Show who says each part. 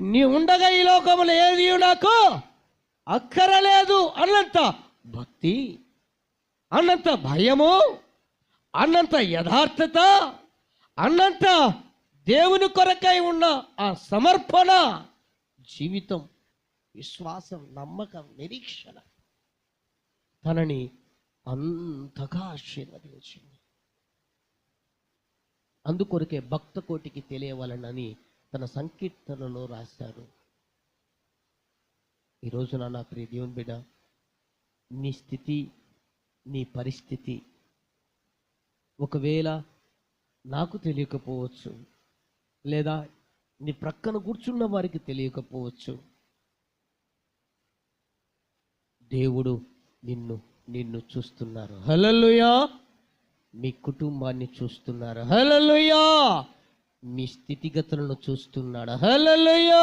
Speaker 1: నీ ఉండగా ఈ లోకములు ఏది నాకు అక్కరలేదు అన్నంత భక్తి అన్నంత భయము అన్నంత యథార్థత అన్నంత దేవుని కొరకై ఉన్న ఆ సమర్పణ జీవితం విశ్వాసం నమ్మకం నిరీక్షణ తనని అంతగా ఆశీర్వదించింది. అందుకొరకే భక్త కోటికి తెలియవలనని తన సంకీర్తనలో రాశారు. ఈరోజు నా ప్రియ దేవుని బిడ్డ నీ స్థితి నీ పరిస్థితి ఒకవేళ నాకు తెలియకపోవచ్చు లేదా నీ ప్రక్కన కూర్చున్న వారికి తెలియకపోవచ్చు దేవుడు నిన్ను నిన్ను చూస్తున్నారు. హలలుయా మీ కుటుంబాన్ని చూస్తున్నారు. హలలుయా మీ స్థితిగతులను చూస్తున్నాడు? హలలుయా